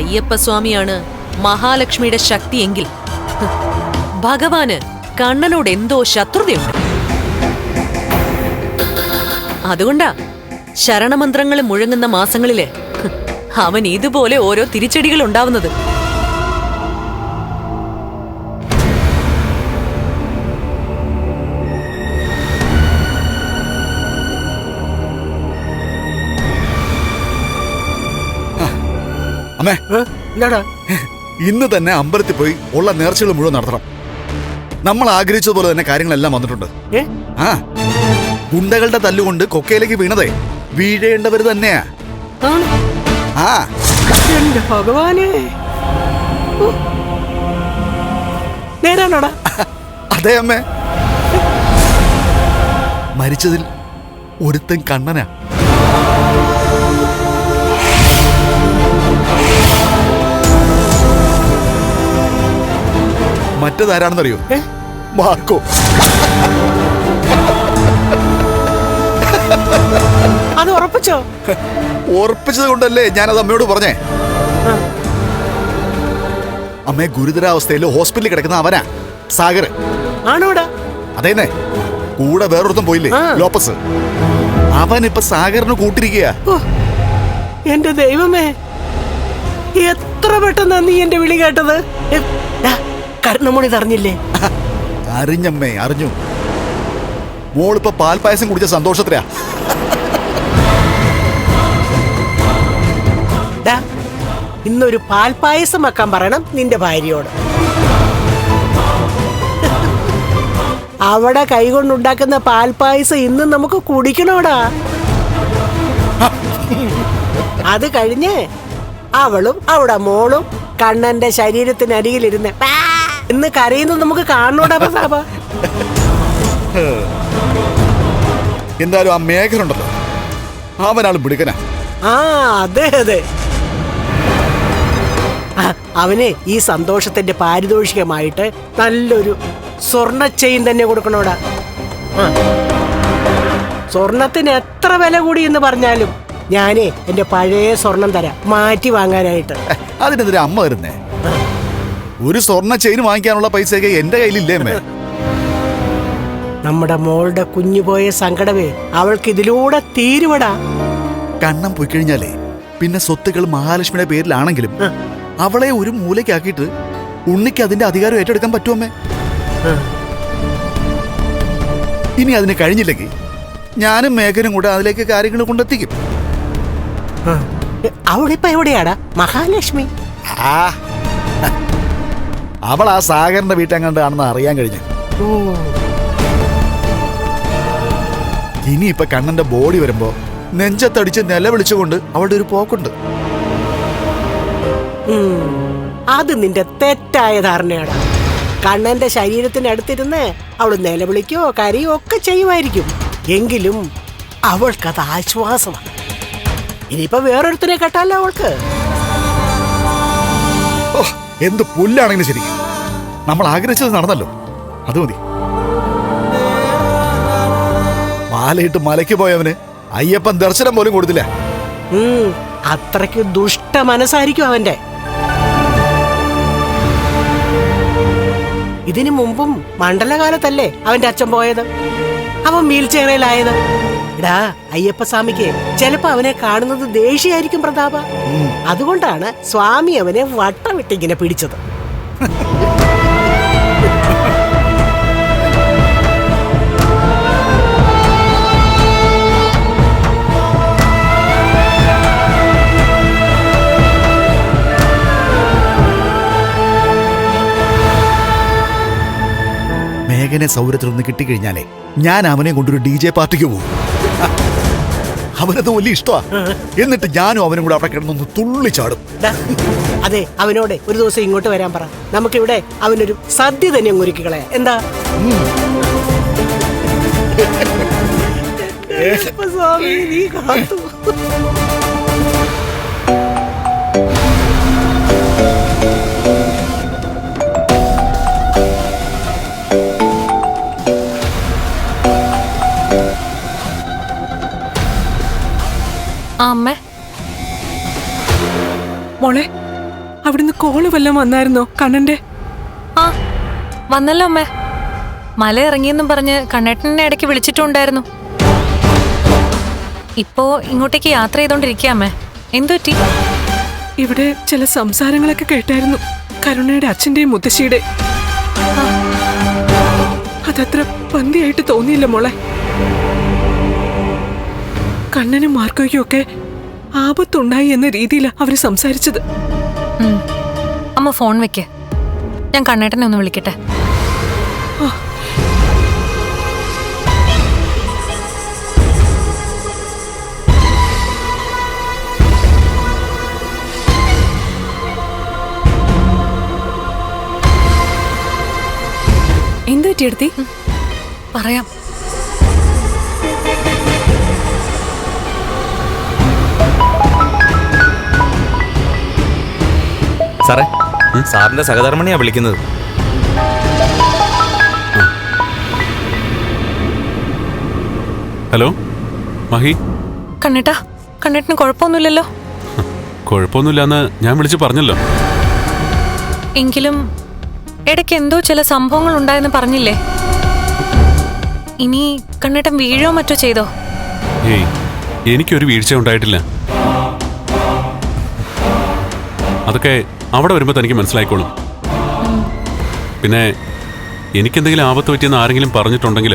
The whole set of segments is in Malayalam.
അയ്യപ്പസ്വാമിയാണ് മഹാലക്ഷ്മിയുടെ ശക്തിയെങ്കിൽ ഭഗവാന് കണ്ണനോട് എന്തോ ശത്രുതയുണ്ട്. അതുകൊണ്ടാ ശരണമന്ത്രങ്ങൾ മുഴങ്ങുന്ന മാസങ്ങളിൽ അവൻ ഇതുപോലെ ഓരോ തിരിച്ചടികൾ ഉണ്ടാവുന്നത്. അമ്മേ. എന്താടാ? ഇന്ന് തന്നെ അമ്പലത്തിൽ പോയി ഉള്ള നേർച്ചകൾ മുഴുവൻ നടത്തണം. നമ്മൾ ആഗ്രഹിച്ചതുപോലെ തന്നെ കാര്യങ്ങളെല്ലാം വന്നിട്ടുണ്ട്. ആ. ഗുണ്ടകളുടെ തല്ലുകൊണ്ട് കൊക്കയിലേക്ക് വീണതേ. വീഴേണ്ടവർ തന്നെയാ. ആ. ഭഗവാനെ. നേരാണോടാ? അതെ അമ്മേ. മരിച്ചതിൽ ഒരുത്തൻ കണ്ണനാ. മറ്റേതാരാണെന്നറിയോ? മാർക്കോ. അത് ഉറപ്പിച്ചോ? ഉറപ്പിച്ചത് കൊണ്ടല്ലേ ഞാനത് അമ്മയോട് പറഞ്ഞേ. അമ്മയെ ഗുരുതരാവസ്ഥയിൽ ഹോസ്പിറ്റലിൽ കിടക്കുന്ന അവനാ സാഗർ. ആണോടാ? അതേന്നെ. കൂടെ വേറൊരുത്തം പോയില്ലേ ലോപ്പസ്. അവൻ ഇപ്പൊ സാഗറിന് കൂട്ടിരിക്കുക എന്റെ ദൈവമേ എത്ര പെട്ടെന്നാ നീ എന്റെ വിളി കേട്ടത്? കരുണമണി തറഞ്ഞില്ലേ അറിഞ്ഞമ്മേ അറിഞ്ഞു. മോളിപ്പോ പാൽപ്പായസം കുടിച്ച സന്തോഷത്തിലാ. ഡാ ഇന്നൊരു പാൽപ്പായസം വെക്കാൻ പറയണം നിന്റെ ഭാര്യയോട്. അവിടെ കൈകൊണ്ടുണ്ടാക്കുന്ന പാൽപായസം ഇന്ന് നമുക്ക് കുടിക്കണോടാ. അത് കഴിഞ്ഞ് അവളും അവിടെ മോളും കണ്ണന്റെ ശരീരത്തിനരികിലിരുന്ന് "പാ" എന്ന് കരയുന്നത് നമുക്ക് കാണണോടാ പ്രതാപ? എന്തായാലും ആ മേഘനുണ്ടല്ലോ. അവനാൾ മിടുക്കനാ. ആ അതെ അതെ. അവന് ഈ സന്തോഷത്തിന്റെ പാരിതോഷികമായിട്ട് നല്ലൊരു സ്വർണ ചെയിൻ തന്നെ കൊടുക്കണോടാ. സ്വർണത്തിന് എത്ര വില കൂടി എന്ന് പറഞ്ഞാലും ഞാനേ എന്റെ പഴയ സ്വർണം തരാം. മാറ്റി വാങ്ങാനായിട്ട്. അതിനെതിരെ അമ്മ വരുന്നേ. ഒരു സ്വർണ ചെയിൻ വാങ്ങിക്കാനുള്ള പൈസയൊക്കെ എന്റെ കയ്യിലില്ലേ അമ്മേ? നമ്മുടെ മോളുടെ കുഞ്ഞുപോയ സങ്കടമേ അവൾക്ക് ഇതിലൂടെ തീരുവടാ. കണ്ണം പോയി കഴിഞ്ഞാലേ പിന്നെ സ്വത്തുക്കൾ മഹാലക്ഷ്മിയുടെ പേരിലാണെങ്കിലും അവളെ ഒരു മൂലയ്ക്കാക്കിയിട്ട് ഉണ്ണിക്ക് അതിന്റെ അധികാരം ഏറ്റെടുക്കാൻ പറ്റുമേ ഇനി അതിന് കഴിഞ്ഞില്ലെങ്കിൽ ഞാനും മേഘനും കൂടെ അതിലേക്ക് കാര്യങ്ങൾ കൊണ്ടെത്തിക്കും. അവളിപ്പോ എവിടെയാടാ? മഹാലക്ഷ്മി? ആ. അവൾ ആ സാഗറിന്റെ വീട്ടെങ്ങാണ്ടാണെന്ന് അറിയാൻ കഴിഞ്ഞു. ഇനിയിപ്പൊ കണ്ണന്റെ ബോഡി വരുമ്പോ നെഞ്ചത്തടിച്ച് നിലവിളിച്ചുകൊണ്ട് അവളുടെ ഒരു പോക്കുണ്ട്. അത് നിന്റെ തെറ്റായ ധാരണയാണ് കണ്ണന്റെ ശരീരത്തിന് അടുത്തിരുന്ന് അവൾ നിലവിളിക്കോ കരയോ ഒക്കെ ചെയ്യുമായിരിക്കും. എങ്കിലും അവൾക്കത് ആശ്വാസമാണ്. ഇനിയിപ്പോ വേറൊരുത്തനെ കേട്ടാലോ അവൾക്ക്? എന്ത് പുല്ലാണെങ്കിലും ശരി. നമ്മൾ ആഗ്രഹിച്ചത് നടന്നല്ലോ. അത് മതി. മാലയിട്ട് മലയ്ക്ക് പോയവന് അയ്യപ്പൻ ദർശനം പോലും കൊടുത്തില്ല. അത്രയ്ക്ക് ദുഷ്ട മനസ്സായിരിക്കും അവന്റെ. ഇതിനു മുമ്പും മണ്ഡലകാലത്തല്ലേ അവന്റെ അച്ഛൻ പോയത്? അവൻ വീൽ ചെയറിലായത് എടാ അയ്യപ്പസ്വാമിക്ക് ചിലപ്പോ അവനെ കാണുന്നത് ദേഷ്യായിരിക്കും പ്രതാപ. അതുകൊണ്ടാണ് സ്വാമി അവനെ വട്ടമിട്ടിങ്ങനെ പിടിച്ചത്. മേഘനെ സൗരത്തിൽ നിന്ന് കിട്ടിക്കഴിഞ്ഞാലേ ഞാൻ അവനെ കൊണ്ടൊരു ഡി ജെ പാർട്ടിക്ക് പോകും അവനത് വലിയ ഇഷ്ടമാ എന്നിട്ട് ഞാനും അവനും കൂടെ അവിടെ കിടന്നൊന്ന് തുള്ളിച്ചാടും ചാടും അതെ അവനോട് ഒരു ദിവസം ഇങ്ങോട്ട് വരാൻ പറ നമുക്കിവിടെ അവനൊരു സദ്യ തന്നെ ഒരുക്കി കളയാം എന്താ സ്വാമി നീ കാത്തു കോൾ വല്ലതും വന്നായിരുന്നോ? കണ്ണന്റെ ആ വന്നല്ലോ അമ്മേ. മല ഇറങ്ങിയെന്നും പറഞ്ഞ് കണ്ണേട്ടനെ ഇടയ്ക്ക് വിളിച്ചിട്ടുണ്ടായിരുന്നു. ഇപ്പോ ഇങ്ങോട്ടേക്ക് യാത്ര ചെയ്തോണ്ടിരിക്കാമേ എന്തുപറ്റി എന്തു പറ്റി? ഇവിടെ ചില സംസാരങ്ങളൊക്കെ കേട്ടായിരുന്നു. കരുണയുടെ അച്ഛന്റെയും മുത്തശ്ശിയുടെ. അതത്ര പന്തിയായിട്ട് തോന്നിയില്ല മോളെ. കണ്ണനും മാർക്കോയ്ക്കും ഒക്കെ ആപത്തുണ്ടായി എന്ന രീതിയിലാണ് അവർ സംസാരിച്ചത്. അമ്മ ഫോൺ വെക്ക്. ഞാൻ കണ്ണേട്ടനെ ഒന്ന് വിളിക്കട്ടെ. എന്ത് പറ്റിയെടുത്തി പറയാം. സാറേ സാറിന്റെ സഹധർമ്മണിയാ വിളിക്കുന്നത്. ഹലോ മഹി? കണ്ണേട്ടാ കണ്ണേട്ടന് കുഴപ്പമൊന്നുമില്ലല്ലോ. കുഴപ്പമൊന്നുമില്ലാന്ന് ഞാൻ വിളിച്ചു പറഞ്ഞല്ലോ. എങ്കിലും ഇടയ്ക്ക് എന്തോ ചില സംഭവങ്ങൾ ഉണ്ടായെന്ന് പറഞ്ഞില്ലേ? ഇനി കണ്ണേട്ടൻ വീഴോ മറ്റോ ചെയ്തോ? ഏയ് എനിക്കൊരു വീഴ്ച ഉണ്ടായിട്ടില്ല. അതൊക്കെ അവിടെ വരുമ്പോൾ തനിക്ക് മനസ്സിലായിക്കോളും. പിന്നെ എനിക്കെന്തെങ്കിലും ആപത്ത് പറ്റിയെന്ന് ആരെങ്കിലും പറഞ്ഞിട്ടുണ്ടെങ്കിൽ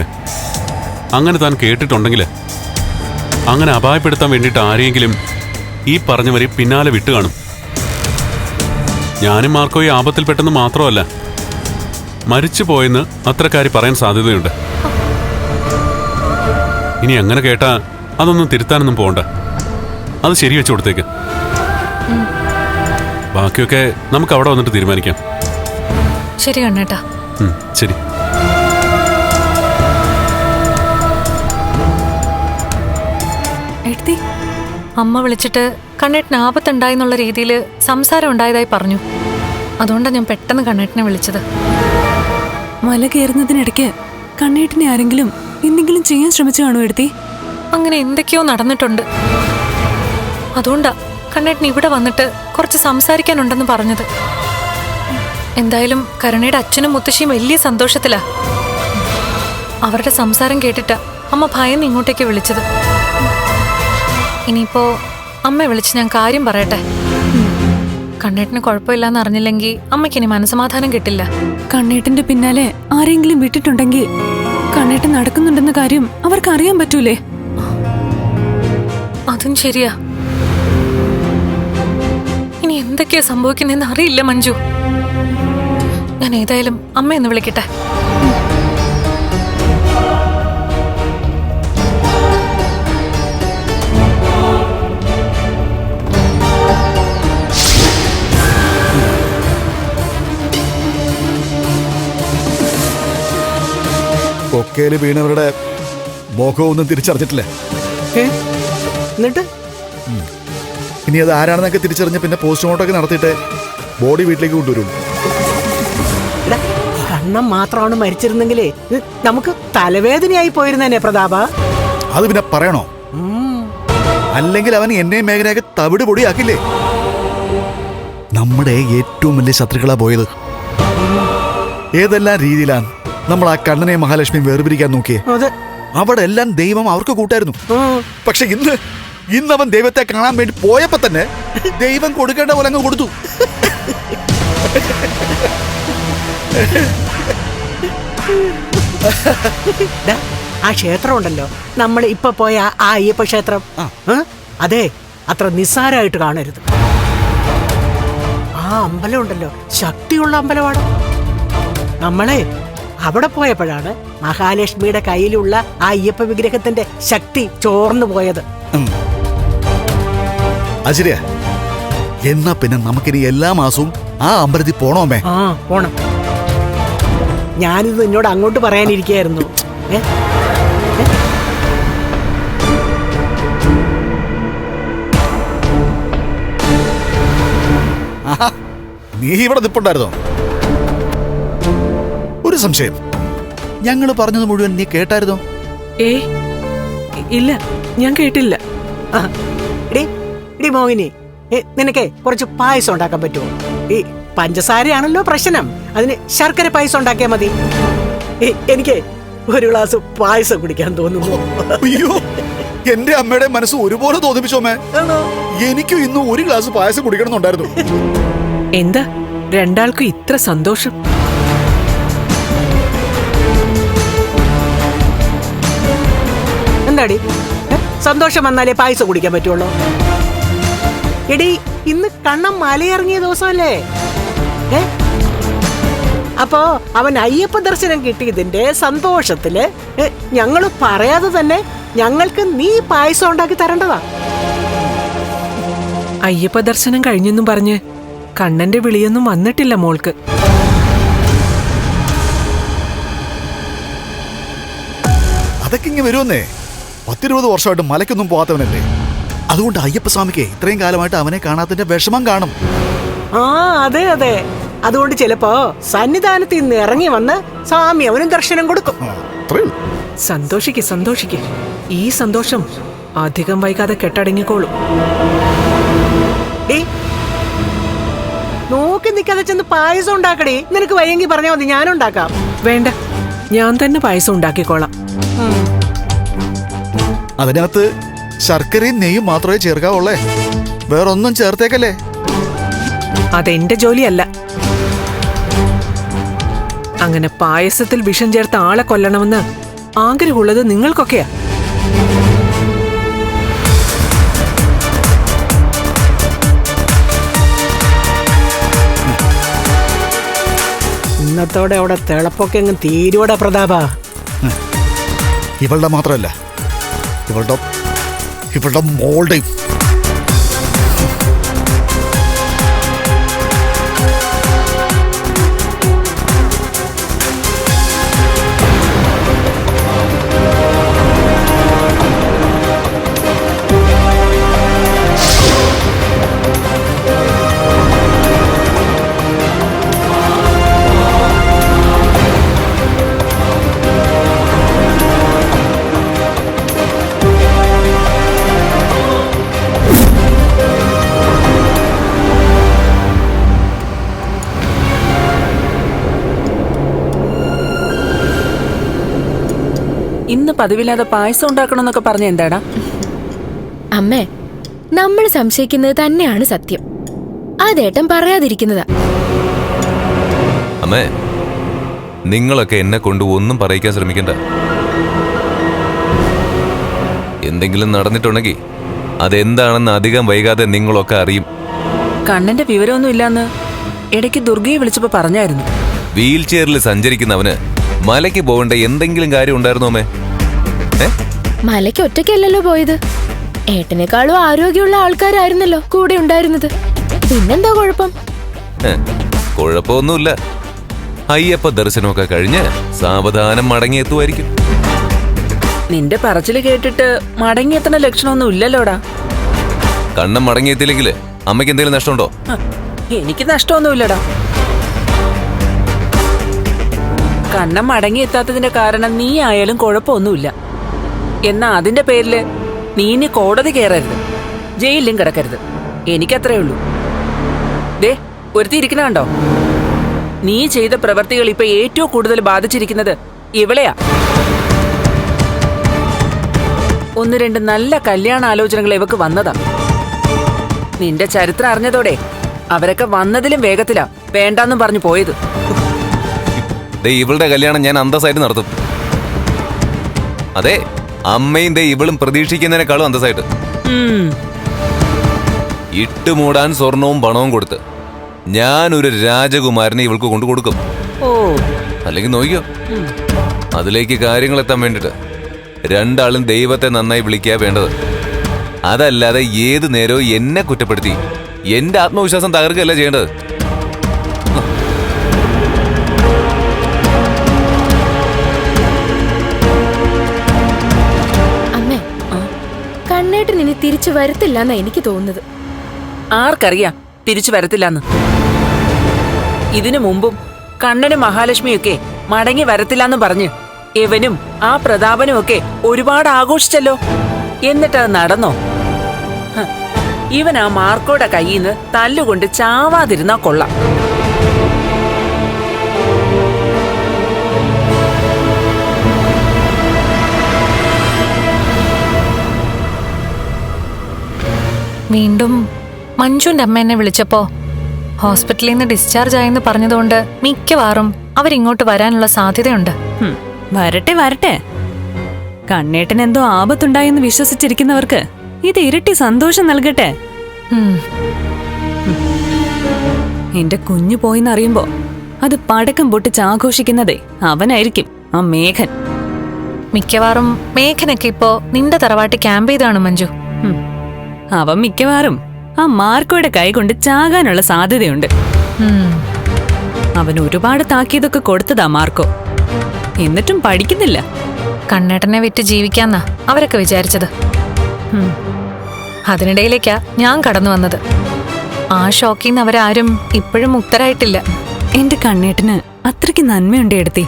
അങ്ങനെ താൻ കേട്ടിട്ടുണ്ടെങ്കിൽ അങ്ങനെ അപായപ്പെടുത്താൻ വേണ്ടിയിട്ട് ആരെങ്കിലും ഈ പറഞ്ഞവരെ പിന്നാലെ വിട്ടു കാണും. ഞാനും മാർക്കോ ഈ ആപത്തിൽ പെട്ടെന്ന് മാത്രമല്ല മരിച്ചു പോയെന്ന് അത്രക്കാരി പറയാൻ സാധ്യതയുണ്ട്. ഇനി അങ്ങനെ കേട്ടാ അതൊന്നും തിരുത്താനൊന്നും പോകണ്ട അത് ശരി വെച്ചു കൊടുത്തേക്ക് ബാക്കിയൊക്കെ നമുക്ക് അവിടെ വന്നിട്ട് തീരുമാനിക്കാം. ശരി കണ്ണേട്ടാ. ശരി. അമ്മ വിളിച്ചിട്ട് കണ്ണേട്ടന് ആപത്തുണ്ടായെന്നുള്ള രീതിയിൽ സംസാരം ഉണ്ടായതായി പറഞ്ഞു. അതുകൊണ്ടാണ് ഞാൻ പെട്ടെന്ന് കണ്ണേട്ടനെ വിളിച്ചത്. മല കയറുന്നതിനിടയ്ക്ക് കണ്ണേട്ടനെ ആരെങ്കിലും എന്തെങ്കിലും ചെയ്യാൻ ശ്രമിച്ചു കാണുമോ എടുത്തി അങ്ങനെ എന്തൊക്കെയോ നടന്നിട്ടുണ്ട്. അതുകൊണ്ടാ കണ്ണേട്ടൻ ഇവിടെ വന്നിട്ട് കുറച്ച് സംസാരിക്കാനുണ്ടെന്ന് പറഞ്ഞത്. എന്തായാലും കരുണയുടെ അച്ഛനും മുത്തശ്ശിയും വലിയ സന്തോഷത്തിലാ. അവരുടെ സംസാരം കേട്ടിട്ട് അമ്മ ഭയന്ന് ഇങ്ങോട്ടേക്ക് വിളിച്ചത്. ഇനിയിപ്പോ അമ്മ വിളിച്ച് ഞാൻ കാര്യം പറയട്ടെ. കണ്ണേട്ടന് കുഴപ്പമില്ലാന്ന് അറിഞ്ഞില്ലെങ്കിൽ അമ്മയ്ക്ക് ഇനി മനസമാധാനം കിട്ടില്ല. കണ്ണേട്ടന്റെ പിന്നാലെ ആരെങ്കിലും വിട്ടിട്ടുണ്ടെങ്കിൽ കണ്ണേട്ടൻ നടക്കുന്നുണ്ടെന്ന കാര്യം അവർക്ക് അറിയാൻ പറ്റൂലേ? അതും ശരിയാ. ഇനി എന്തൊക്കെയാ സംഭവിക്കുന്നതെന്ന് അറിയില്ല മഞ്ജു. ഞാൻ ഏതായാലും അമ്മയൊന്ന് വിളിക്കട്ടെ. കൊക്കയിൽ വീണവരുടെ മുഖമൊന്നും തിരിച്ചറിഞ്ഞിട്ടില്ല? എന്നിട്ട്? ഇനി അത് ആരാണെന്നൊക്കെ തിരിച്ചറിഞ്ഞ് പിന്നെ പോസ്റ്റ്മോർട്ടം ഒക്കെ നടത്തിയിട്ട് ബോഡി വീട്ടിലേക്ക് കൊണ്ടുവരും. കണ്ണം മാത്രമാണ് മരിച്ചിരുന്നെങ്കിലേ നമുക്ക് തലവേദനയായി പോയിരുന്നേ പ്രതാപ. അത് പിന്നെ പറയണോ? അല്ലെങ്കിൽ അവൻ എന്നെയും മേഖലയൊക്കെ തവിട് പൊടിയാക്കില്ലേ? നമ്മുടെ ഏറ്റവും വലിയ ശത്രുക്കളാ പോയത്. ഏതെല്ലാം രീതിയിലാണ് നമ്മൾ ആ കണ്ണനെ മഹാലക്ഷ്മി വേർപിരിക്കാൻ നോക്കിയേ? അവിടെ എല്ലാം ദൈവം അവർക്ക് കൂട്ടായിരുന്നു. പക്ഷെ ഇന്ന് ഇന്ന് അവൻ ദൈവത്തെ കാണാൻ വേണ്ടി പോയപ്പോ തന്നെ ദൈവം കൊടുക്കേണ്ട പോലെ അങ്ങ് കൊടുത്തു. ദാ, ആ ക്ഷേത്രം ഉണ്ടല്ലോ. നമ്മൾ ഇപ്പൊ പോയ ആ അയ്യപ്പ ക്ഷേത്രം. ഏ? അതെ അത്ര നിസ്സാരമായിട്ട് കാണരുത്. ആ അമ്പലം ഉണ്ടല്ലോ. ശക്തിയുള്ള അമ്പലമാണ്. നമ്മളെ അവിടെ പോയപ്പോഴാണ് മഹാലക്ഷ്മിയുടെ കയ്യിലുള്ള ആ അയ്യപ്പ വിഗ്രഹത്തിന്റെ ശക്തി ചോർന്നു പോയത്. അത് ശരിയാ എന്നാ പിന്നെ നമുക്കിനി എല്ലാ മാസവും ആ അമ്പലത്തിൽ പോണോമേ ആ പോണം. ഞാനിത് എന്നോട് അങ്ങോട്ട് പറയാനിരിക്കായിരുന്നു ഏ? ആഹാ, നീ ഇവിടെ നിപ്പുണ്ടായിരുന്നോ? ഒരു സംശയം. ഞങ്ങൾ പറഞ്ഞത് മുഴുവൻ നീ കേട്ടായിരുന്നോ? ഏ? ഇല്ല ഞാൻ കേട്ടില്ല. ആ, എടി എടി മോഹിനി നിനക്ക് കുറച്ച് പായസം ഉണ്ടാക്കാൻ പറ്റുമോ? ഈ പഞ്ചസാരയാണല്ലോ പ്രശ്നം. അതിന് ശർക്കര പായസം ഉണ്ടാക്കിയാൽ മതി. എനിക്ക് ഒരു ഗ്ലാസ് പായസം കുടിക്കാൻ തോന്നുന്നു. അയ്യോ എന്റെ അമ്മയുടെ മനസ്സ് ഒരുപോലെ തോന്നിപ്പിച്ചോമേ എനിക്കും ഇന്ന് ഒരു ഗ്ലാസ് പായസം കുടിക്കണമെന്നുണ്ടായിരുന്നു. എന്താ? രണ്ടാൾക്കും ഇത്ര സന്തോഷം? എന്താടി? സന്തോഷം വന്നാലേ പായസം കുടിക്കാൻ പറ്റുള്ളൂ. എടി ഇന്ന് കണ്ണം മലയിറങ്ങിയ ദിവസമല്ലേ? ഏ? അപ്പോ അവൻ അയ്യപ്പ ദർശനം കിട്ടിയതിന്റെ സന്തോഷത്തിൽ ഞങ്ങൾ ഞങ്ങൾ പറയാതെ തന്നെ ഞങ്ങൾക്ക് നീ പായസം ഉണ്ടാക്കി തരേണ്ടതാ. അയ്യപ്പ ദർശനം കഴിഞ്ഞെന്നും പറഞ്ഞ് കണ്ണന്റെ വിളിയൊന്നും വന്നിട്ടില്ല മോൾക്ക്. അതൊക്കെ ഇങ്ങനെ വരുമെന്നേ. പത്തിരുപത് വർഷമായിട്ട് മലയ്ക്കൊന്നും പോകാത്തവനല്ലേ? അതുകൊണ്ട് അയ്യപ്പസ്വാമിക്ക് ഇത്രയും കാലമായിട്ട് അവനെ കാണാത്തതിന്റെ വിഷമം കാണും. ആ അതെ അതെ. അതുകൊണ്ട് ചിലപ്പോ സന്നിധാനത്തിൽ നിന്ന് ഇറങ്ങി വന്ന് സ്വാമി അവനും ദർശനം കൊടുക്കും. സന്തോഷിക്ക് സന്തോഷിക്ക്. ഈ സന്തോഷം അധികം വൈകാതെ കെട്ടടങ്ങിക്കോളും. ഡേ നോക്കി നിൽക്കാതെ ചെന്ന് പായസം ഉണ്ടാക്കടേ. നിനക്ക് വയ്യെങ്കിൽ പറഞ്ഞാൽ മതി ഞാനുണ്ടാക്കാം. വേണ്ട ഞാൻ തന്നെ പായസം ഉണ്ടാക്കിക്കോളാം. അതിനകത്ത് ശർക്കരയും നെയ്യും മാത്രമേ ചേർക്കാവുള്ളേ. വേറൊന്നും ചേർത്തേക്കല്ലേ? അതെന്റെ ജോലിയല്ല. അങ്ങനെ പായസത്തിൽ വിഷം ചേർത്ത ആളെ കൊല്ലണമെന്ന് ആഗ്രഹമുള്ളത് നിങ്ങൾക്കൊക്കെയാ. ഇന്നത്തോടെ അവിടെ തിളപ്പൊക്കെ അങ്ങ് തീരുവട പ്രതാപ. ഇവളുടെ മാത്രമല്ല. ഇവളുടെ ഇവളുടെ മോളുടെയും പതിവില്ലാതെ പായസം ഉണ്ടാക്കണമെന്നൊക്കെ പറഞ്ഞ എന്താടാ? അമ്മേ നമ്മൾ സംശയിക്കുന്നത് തന്നെയാണ് സത്യം. അതേട്ടൻ പറയാതിരിക്കുന്നതാ. അമ്മേ നിങ്ങളൊക്കെ എന്നെ കൊണ്ട് ഒന്നും പറയിക്കാൻ ശ്രമിക്കണ്ട. എന്തെങ്കിലും നടന്നിട്ടുണ്ടെങ്കിൽ അതെന്താണെന്ന് അധികം വൈകാതെ നിങ്ങളൊക്കെ അറിയും. കണ്ണന്റെ വിവരമൊന്നും ഇല്ലാന്ന് ഇടയ്ക്ക് ദുർഗയെ വിളിച്ചപ്പോ പറഞ്ഞായിരുന്നു. വീൽ ചെയറിൽ സഞ്ചരിക്കുന്നവന് മലയ്ക്ക് പോകേണ്ട എന്തെങ്കിലും കാര്യം ഉണ്ടായിരുന്നോ അമ്മേ? മലയ്ക്ക് ഒറ്റയ്ക്കല്ലല്ലോ പോയത്. ഏട്ടനേക്കാളും ആരോഗ്യമുള്ള ആൾക്കാരായിരുന്നല്ലോ കൂടെ ഉണ്ടായിരുന്നത്. പിന്നെന്താ കുഴപ്പം? കുഴപ്പമൊന്നുമില്ല. അയ്യപ്പ ദർശനമൊക്കെ കഴിഞ്ഞ് സാവധാനം മടങ്ങിയെത്തുമായിരിക്കും. നിന്റെ പറച്ചിൽ കേട്ടിട്ട് മടങ്ങിയെത്തണ ലക്ഷണമൊന്നും ഇല്ലല്ലോടാ. കണ്ണം മടങ്ങിയെത്തില്ലെങ്കിൽ അമ്മയ്ക്ക് എന്തെങ്കിലും നഷ്ടമുണ്ടോ? എനിക്ക് നഷ്ടമൊന്നുമില്ലടാ. കണ്ണം മടങ്ങിയെത്താത്തതിന്റെ കാരണം നീ ആയാലും കുഴപ്പമൊന്നുമില്ല. എന്നാ അതിന്റെ പേരിൽ നീ ഇനി കോടതി കയറരുത് ജയിലിലും കിടക്കരുത്. എനിക്കത്രേ ഉള്ളൂ. ദേ ഒരുത്തി കണ്ടോ? നീ ചെയ്ത പ്രവൃത്തികൾ ഇപ്പൊ ഏറ്റവും കൂടുതൽ ബാധിച്ചിരിക്കുന്നത് ഇവളെയാ. ഒന്ന് രണ്ട് നല്ല കല്യാണ ആലോചനകൾ ഇവക്ക് വന്നതാ. നിന്റെ ചരിത്രം അറിഞ്ഞതോടെ അവരൊക്കെ വന്നതിലും വേഗത്തിലാ വേണ്ടാന്നും പറഞ്ഞു പോയത്. ഇവളുടെ കല്യാണം ഞാൻ അന്തസ്സായിട്ട് നടത്തും. അതെ അമ്മയും ദേ ഇവളും പ്രതീക്ഷിക്കുന്നതിനേക്കാളും അന്തസ്സായിട്ട്. ഇട്ടുമൂടാൻ സ്വർണവും പണവും കൊടുത്ത് ഞാൻ ഒരു രാജകുമാരനെ ഇവൾക്ക് കൊണ്ടു കൊടുക്കും. അല്ലെങ്കിൽ നോക്കിയോ അതിലേക്ക് കാര്യങ്ങൾ എത്താൻ വേണ്ടിട്ട് രണ്ടാളും ദൈവത്തെ നന്നായി വിളിക്കുക വേണ്ടത്. അതല്ലാതെ ഏത് നേരവും എന്നെ കുറ്റപ്പെടുത്തി എന്റെ ആത്മവിശ്വാസം തകർക്കുകയല്ല ചെയ്യേണ്ടത്. ഇനി തിരിച്ചു വരത്തില്ല എന്നാ എനിക്ക് തോന്നുന്നത്. ആർക്കറിയാം തിരിച്ചു വരത്തില്ലെന്ന്. ഇതിനു മുമ്പും കണ്ണനും മഹാലക്ഷ്മിയൊക്കെ മടങ്ങി വരത്തില്ലെന്ന് പറഞ്ഞ് ഇവനും ആ പ്രതാപനും ഒക്കെ ഒരുപാട് ആഘോഷിച്ചല്ലോ. എന്നിട്ടത് നടന്നോ? ഇവൻ ആ മാർക്കോടെ കയ്യിൽ നിന്ന് തല്ലുകൊണ്ട് ചാവാതിരുന്നാ കൊള്ളാം. വീണ്ടും മഞ്ജുന്റെ അമ്മ എന്നെ വിളിച്ചപ്പോ ഹോസ്പിറ്റലിൽ നിന്ന് ഡിസ്ചാർജ് ആയെന്ന് പറഞ്ഞതുകൊണ്ട് മിക്കവാറും അവരിങ്ങോട്ട് വരാനുള്ള സാധ്യതയുണ്ട്. ഹും, വരട്ടെ വരട്ടെ. കണ്ണേട്ടൻ എന്തോ ആപത്തുണ്ടായെന്ന് വിശ്വസിച്ചിരിക്കുന്നവർക്ക് ഇത് ഇരട്ടി സന്തോഷം നൽകട്ടെ. ഉം. എന്റെ കുഞ്ഞു പോയിന്നറിയുമ്പോ അത് പടക്കം പൊട്ടിച്ച് ആഘോഷിക്കുന്നതേ അവനായിരിക്കും ആ മേഘൻ. മിക്കവാറും മേഘനൊക്കെ ഇപ്പോ നിന്റെ തറവാട്ടി ക്യാമ്പ് ചെയ്താണ് മഞ്ജു. അവൻ മിക്കവാറും ആ മാർക്കോയുടെ കൈ കൊണ്ട് ചാകാനുള്ള സാധ്യതയുണ്ട്. അവൻ ഒരുപാട് താക്കിയതൊക്കെ കൊടുത്തതാ മാർക്കോ. എന്നിട്ടും പഠിക്കുന്നില്ല. കണ്ണേട്ടനെ വിറ്റ് ജീവിക്കാന്നാ അവരൊക്കെ വിചാരിച്ചത്. അതിനിടയിലേക്കാ ഞാൻ കടന്നു വന്നത്. ആ ഷോക്കിൽ നിന്ന് അവരാരും ഇപ്പോഴും മുക്തരായിട്ടില്ല. എന്റെ കണ്ണേട്ടന് അത്രയ്ക്ക് നന്മയുണ്ട് എടുത്തി.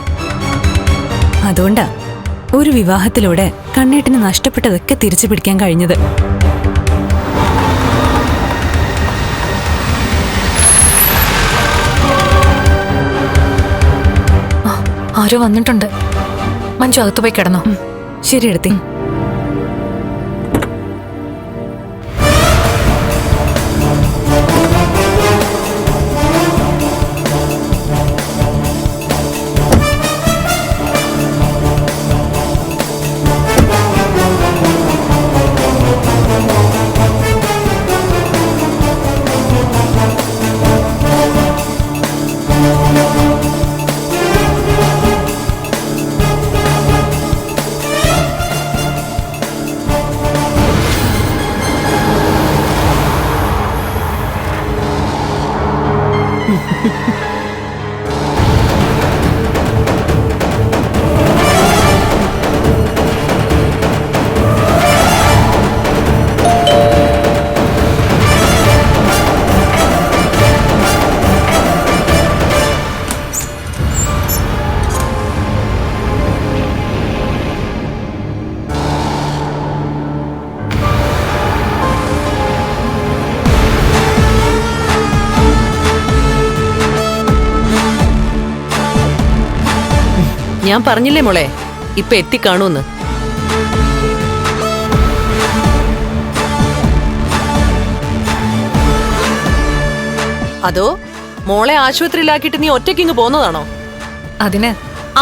അതുകൊണ്ടാ ഒരു വിവാഹത്തിലൂടെ കണ്ണേട്ടന് നഷ്ടപ്പെട്ടതൊക്കെ തിരിച്ചു പിടിക്കാൻ കഴിഞ്ഞത്. ആരോ വന്നിട്ടുണ്ട്. മഞ്ജു അകത്തു പോയി കിടന്നോ. ശരി എടുത്തി. ഞാൻ പറഞ്ഞില്ലേ മോളെ? ഇപ്പൊ എത്തിക്കാണൂന്ന് അതോ മോളെ ആശുപത്രിയിലാക്കിയിട്ട് നീ ഒറ്റയ്ക്ക് ഇങ്ങ് പോന്നതാണോ? അതിന്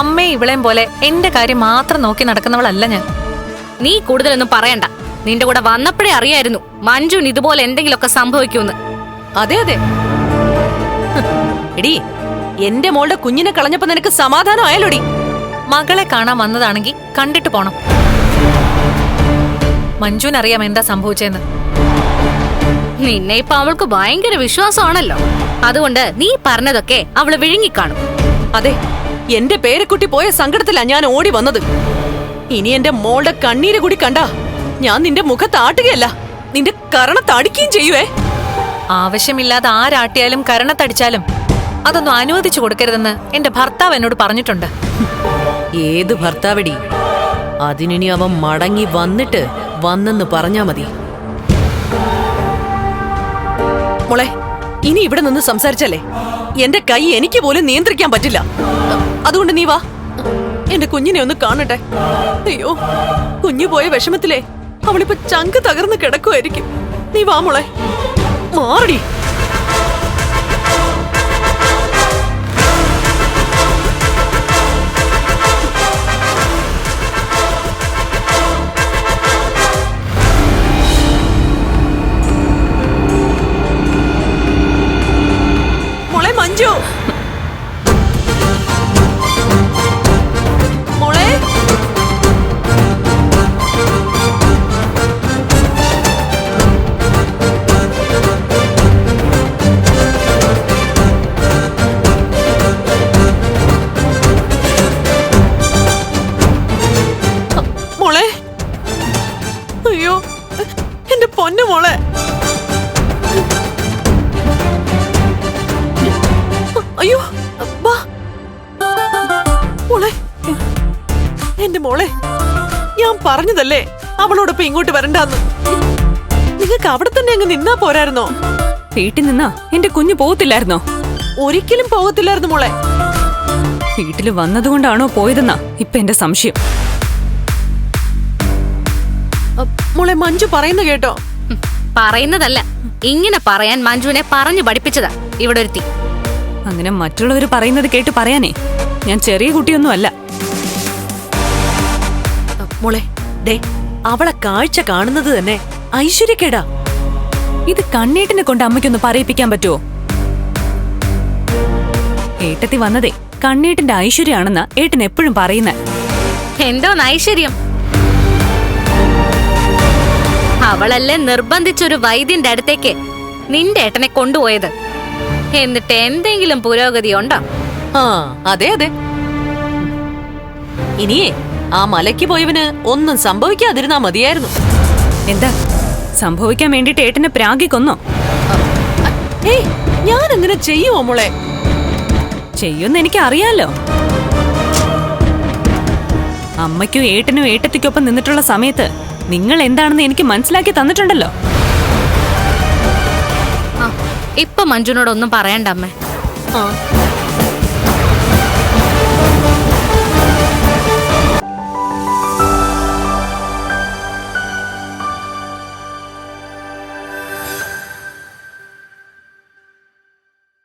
അമ്മയെ ഇവളെയും പോലെ എന്റെ കാര്യം മാത്രം നോക്കി നടക്കുന്നവളല്ല ഞാൻ. നീ കൂടുതലൊന്നും പറയണ്ട. നിന്റെ കൂടെ വന്നപ്പോഴേ അറിയായിരുന്നു മഞ്ജുവിന് ഇതുപോലെ എന്തെങ്കിലുമൊക്കെ സംഭവിക്കുമെന്ന്. അതെ അതെ. എടി എടീ എന്റെ മോളുടെ കുഞ്ഞിനെ കളഞ്ഞപ്പോ നിനക്ക് സമാധാനം ആയാലോടി മകളെ കാണാൻ വന്നതാണെങ്കിൽ കണ്ടിട്ട് പോണം. മഞ്ജുവിനറിയാം എന്താ സംഭവിച്ചെന്ന്. നിന്നെ ഇപ്പൊ അവൾക്ക് ഭയങ്കര വിശ്വാസമാണല്ലോ. അതുകൊണ്ട് നീ പറഞ്ഞതൊക്കെ അവൾ വിഴുങ്ങിക്കാണും. അതെ എന്റെ പേരക്കുട്ടി പോയ സങ്കടത്തിലാ ഞാൻ ഓടി വന്നത്. ഇനി എന്റെ മോളുടെ കണ്ണീര് കൂടി കണ്ട ഞാൻ നിന്റെ മുഖത്താട്ടുകയല്ല നിന്റെ കരണത്തടിക്കുകയും ചെയ്യുവേ. ആവശ്യമില്ലാതെ ആരാട്ടിയാലും കരണത്തടിച്ചാലും അതൊന്നും അനുവദിച്ചു കൊടുക്കരുതെന്ന് എന്റെ ഭർത്താവ് എന്നോട് പറഞ്ഞിട്ടുണ്ട്. ഏത് ഭർത്താവടി? അതിനി അവൻ മടങ്ങി വന്നിട്ട് വന്നെന്ന് പറഞ്ഞാ മതി. മോളെ ഇനി ഇവിടെ നിന്ന് സംസാരിച്ചല്ലേ? എന്റെ കൈ എനിക്ക് പോലും നിയന്ത്രിക്കാൻ പറ്റില്ല. അതുകൊണ്ട് നീ വാ. എന്റെ കുഞ്ഞിനെ ഒന്ന് കാണട്ടെ. അയ്യോ കുഞ്ഞു പോയ വിഷമത്തിലേ അവളിപ്പോ ചങ്ക് തകർന്ന് കിടക്കുമായിരിക്കും നീ വാ മോളെ. മാറടി. പറഞ്ഞതല്ലേ അവളോടൊപ്പം ഇങ്ങോട്ട് വരണ്ടാന്ന്. നിങ്ങൾക്ക് അവിടെ തന്നെ അങ്ങ് നിന്നാ പോരായിരുന്നോ? വീട്ടിൽ നിന്നാ? എന്റെ കുഞ്ഞു പോകത്തില്ലായിരുന്നോ? ഒരിക്കലും പോകത്തില്ലായിരുന്നു മോളെ. വീട്ടിൽ വന്നതുകൊണ്ടാണോ പോയതെന്നാ? ഇപ്പൊ എന്റെ സംശയം. അ, മോളെ മഞ്ജു പറയുന്ന കേട്ടോ. പറയുന്നതല്ല. ഇങ്ങനെ പറയാൻ മഞ്ജുവിനെ പറഞ്ഞു പഠിപ്പിച്ചതാ ഇവിടെ ഒരുത്തി അങ്ങനെ മറ്റുള്ളവർ പറയുന്നത് കേട്ട് പറയാനേ. ഞാൻ ചെറിയ കുട്ടിയൊന്നും അല്ല അ, മോളെ ദേ അവളെ കാഴ്ച കാണുന്നത് തന്നെ ഐശ്വര്യക്കേടാ. ഇത് കണ്ണേട്ടിനെ കൊണ്ട് അമ്മയ്ക്കൊന്ന് പറയിപ്പിക്കാൻ പറ്റുമോ ഏട്ടത്തി വന്നതേ കണ്ണേട്ടിന്റെ ഐശ്വര്യമാണെന്ന് ഏട്ടൻ എപ്പോഴും പറയുന്ന. എന്തോ ഐശ്വര്യം? അവളല്ലേ നിർബന്ധിച്ചൊരു വൈദ്യന്റെ അടുത്തേക്ക് നിന്റെ ഏട്ടനെ കൊണ്ടുപോയത്. എന്നിട്ട് എന്തെങ്കിലും പുരോഗതി ഉണ്ടോ? ആ അതെ അതെ. ഇനിയേ ആ മലയ്ക്ക് പോയവന് ഒന്നും സംഭവിക്കാതിരുന്നാ മതിയായിരുന്നു. എന്താ? സംഭവിക്കാൻ വേണ്ടിട്ട് ഏട്ടനെ പ്രാഗി കൊന്നോ? ഏയ് ഞാൻ അങ്ങനെ ചെയ്യുമോ മോളെ? ചെയ്യുമെന്ന് എനിക്ക് അറിയാലോ അമ്മയ്ക്കും ഏട്ടനും ഏട്ടത്തിക്കൊപ്പം നിന്നിട്ടുള്ള സമയത്ത് നിങ്ങൾ എന്താണെന്ന് എനിക്ക് മനസ്സിലാക്കി തന്നിട്ടുണ്ടല്ലോ. ആ, ഇപ്പൊ മഞ്ജുനോടൊന്നും പറയണ്ട അമ്മേ. ആ